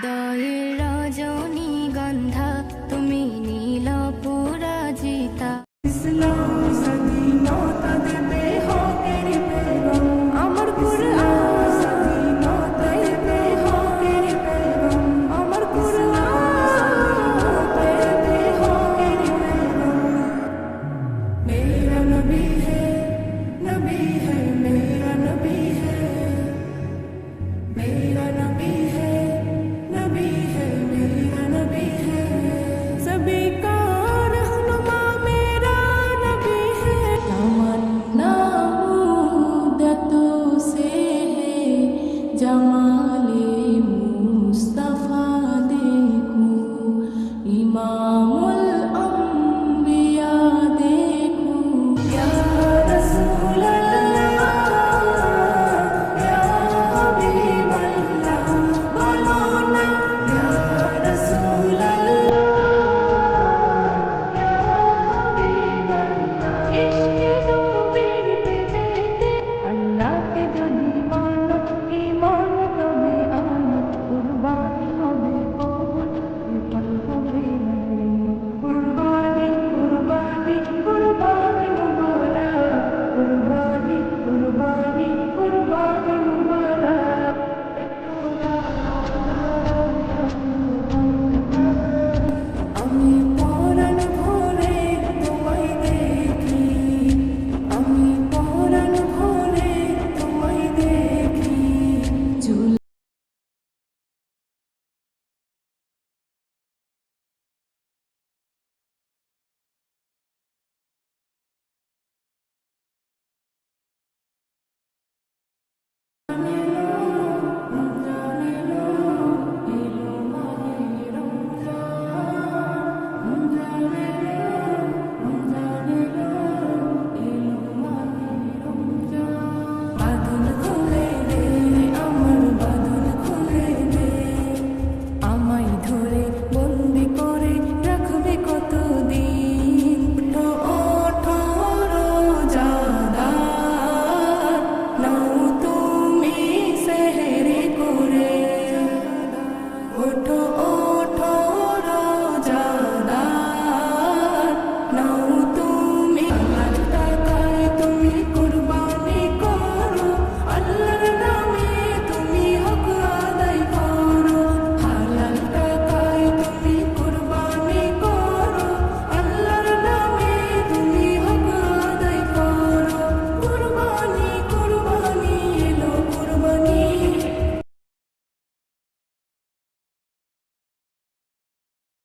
হৃদয়ের রজনী গন্ধা তুমি নীল পুরাজিতা। my